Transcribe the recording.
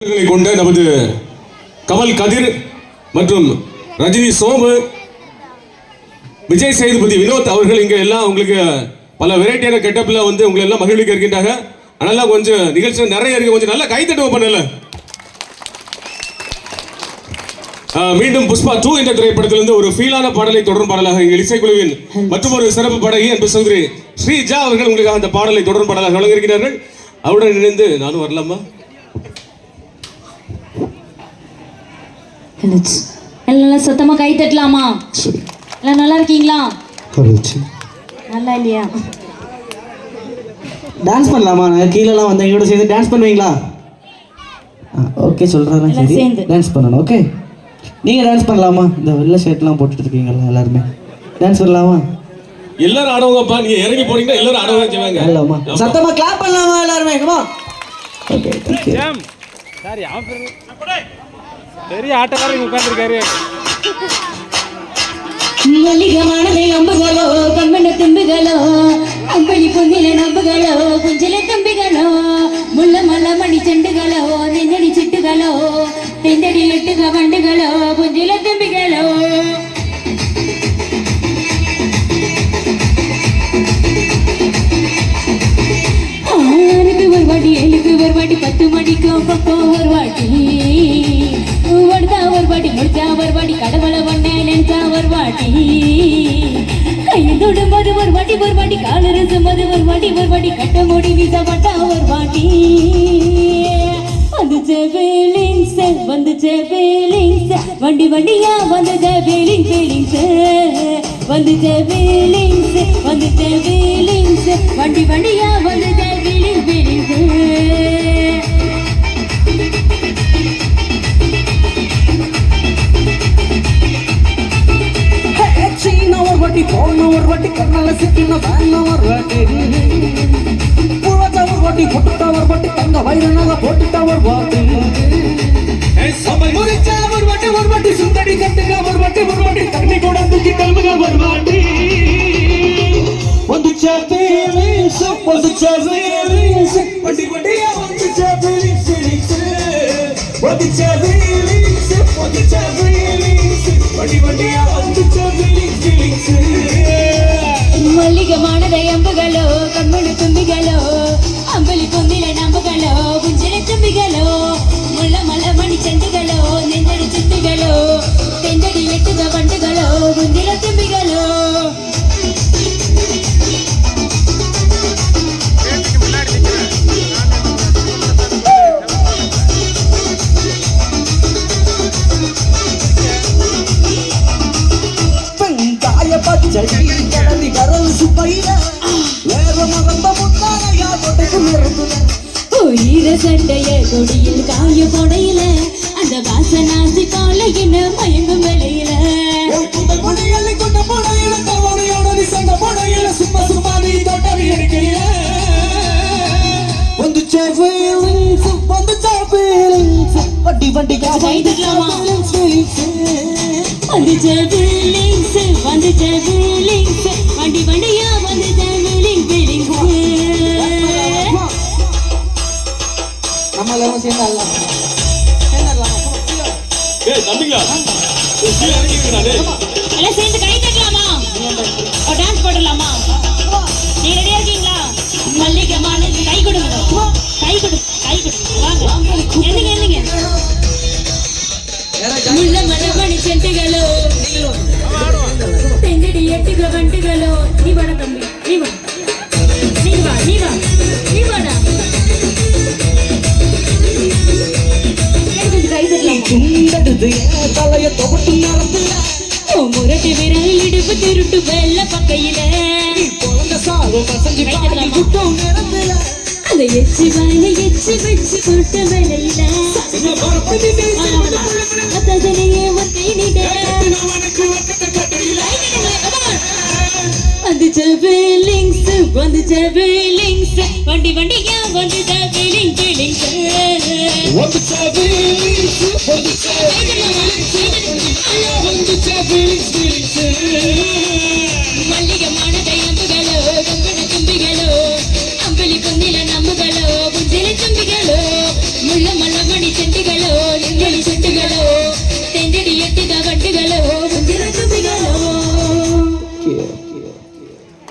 கொண்ட நமது கமல் கதிர் மற்றும் ரஜினி சோமு விஜய் சேதுபதி வினோத் அவர்கள் இங்க எல்லாம் உங்களுக்கு பல வெரைட்டியான கெட்டப்ல வந்து உங்களை எல்லாம் மகிழ்விக்க இருக்கின்றாங்க. அதனால கொஞ்சம் நிகழ்ச்சி நிறைய இருக்கு. கொஞ்சம் நல்லா கைத்தட்டுவோம் பண்ணல. மீண்டும் புஷ்பா டூ என்ற திரைப்படத்திலிருந்து ஒரு ஃபீலான பாடலை தொடரும் பாடலாக எங்கள் இசைக்குழுவின் மற்றும் ஒரு சிறப்பு பாடகி அன்பு சௌதரி ஸ்ரீஜா அவர்கள் உங்களுக்காக அந்த பாடலை தொடரும் பாடலாக வழங்கியிருக்கிறார்கள். அவருடன் இணைந்து நானும் வரலாமா? எல்லாம் நல்லா சத்தமா கை தட்டலாமா? சரி. எல்லாம் நல்லா இருக்கீங்களா? நல்லா இல்லையா? டான்ஸ் பண்ணலாமா? நாங்கள் கீழெல்லாம் வந்து எங்களோட சேர்ந்து டான்ஸ் பண்ணுவீங்களா? ஓகே சொல்கிறேன் எல்லாம் சரி. டான்ஸ் பண்ணணும் ஓகே நீங்கள் டான்ஸ் பண்ணலாமா? இந்த வெள்ளை ஷர்ட்லாம் போட்டுட்டு இருக்கீங்களா எல்லாருமே. டான்ஸ் பண்ணலாமா? எல்லாரும் ஆடவங்கப்பா. நீங்க இறங்கி போனீங்கன்னா எல்லாரும் ஆடவங்க செய்வாங்க இல்லைம்மா சத்தமாக கிளாப் பண்ணலாமா எல்லாருமே? கமா ஓகே தேங்க்யூ சார் அவன் பேரு பெரிய ஆட்டக்காரங்க உட்கார்ந்துருக்காரு. மல்லிகமானதை நம்புகளோ கண்மண்ண தும்புகளோ அம்பளி பொன்னில நம்புகளோ குஞ்சில தம்பிகளோ முள்ள மல்ல மணி செண்டுகளோ நெஞ்சடி சிட்டுகளோ தெண்டடி எட்டுக வண்டுகளோ குஞ்சில தம்பிகளோ. ஒரு வாட்டி பத்து மணிக்கு பக்கம் ஒரு வாட்டி. ஒடுத்தா ஒரு வாட்டி முடிச்சா ஒரு வாட்டி கடவுளை ஒன்னே நினைச்சா ஒரு வாட்டி. கையில் தொடும்போது ஒரு வாட்டி ஒரு வாட்டி காலரு போது ஒரு வாட்டி ஒரு வாட்டி கட்ட மூடி வீசப்பட்டா ஒரு வாட்டி. வந்துச்சே ஃபீலிங்ஸ் வந்துச்சே ஃபீலிங்ஸ் வண்டி வண்டியா வந்துச்சே ஃபீலிங் ஃபீலிங்ஸ் வந்துச்சே ஃபீலிங்ஸ் வந்துச்சே ஃபீலிங்ஸ் வண்டி வண்டியா வாட்டி போன ஒரு வாட்டி கண்ணால சிக்கின வேன ஒரு வாட்டி. புழத்த ஒரு வாட்டி போட்டுட்டா ஒரு வாட்டி தங்க வயிறுனாக போட்டுட்டா ஒரு வாட்டி. முறிச்சா ஒரு வாட்டி ஒரு வாட்டி சுந்தடி கட்டுங்க ஒரு வாட்டி ஒரு வாட்டி தண்ணி கூட தூக்கி கிளம்புங்க ஒரு வாட்டி. வந்துச்சா feelings, வந்துச்சா feelings, வண்டி வண்டியா வந்துச்சா feelings, feelings. வந்துச்சா feelings, வந்துச்சா பச்சடி கிளம்பி கரல் சுப்பையில வேற மகந்த முத்தாரையா கொடைக்கு நிறுத்துன உயிர சண்டைய கொடியில் காய போடையில அந்த வாசனாசி போல என்ன மயங்கும் வேலையில கொடைகளை கொண்ட போடையில நீ சும்மா சும்மா நீ தொட்டவி வட்டி? ஃபீலிங்ஸ் ஃபீலிங்ஸ் வந்துச்ச ஃபீலிங்ஸ் வந்துச்ச ஃபீலிங்ஸ் வண்டி வண்டியா வந்துச்ச நம்ம எல்லாரும் ஏய் தம்பிங்களா? சேர்ந்து கை தெங்கடி எட்டுக வண்டுகளோ நீ வாடா தம்பி நீ வா நீ வா நீ வா நீ வாடா எனக்கு கொஞ்சம் கை தட்டலாமா சுண்டடுது என் தலைய தொகுட்டு நடத்துல ஓ முரட்டு விரல் இடுப்பு திருட்டு வெள்ள பக்கையில. குழந்தை சாவு மசஞ்சி பாடி குட்டம் நிறத்துல அந்த எச்சி வாயில எச்சி வச்சு வேலையில. அதனையே ஒரு ஃபீலிங்ஸ் வந்துச்ச ஃபீலிங்ஸ் வண்டி வண்டியா வந்துச்ச ஃபீலிங் ஃபீலிங்ஸ் வந்துச்சா feelings, வந்துச்சா வந்துச்சா feelings, feelings. மல்லிகமான கையம்புகளோ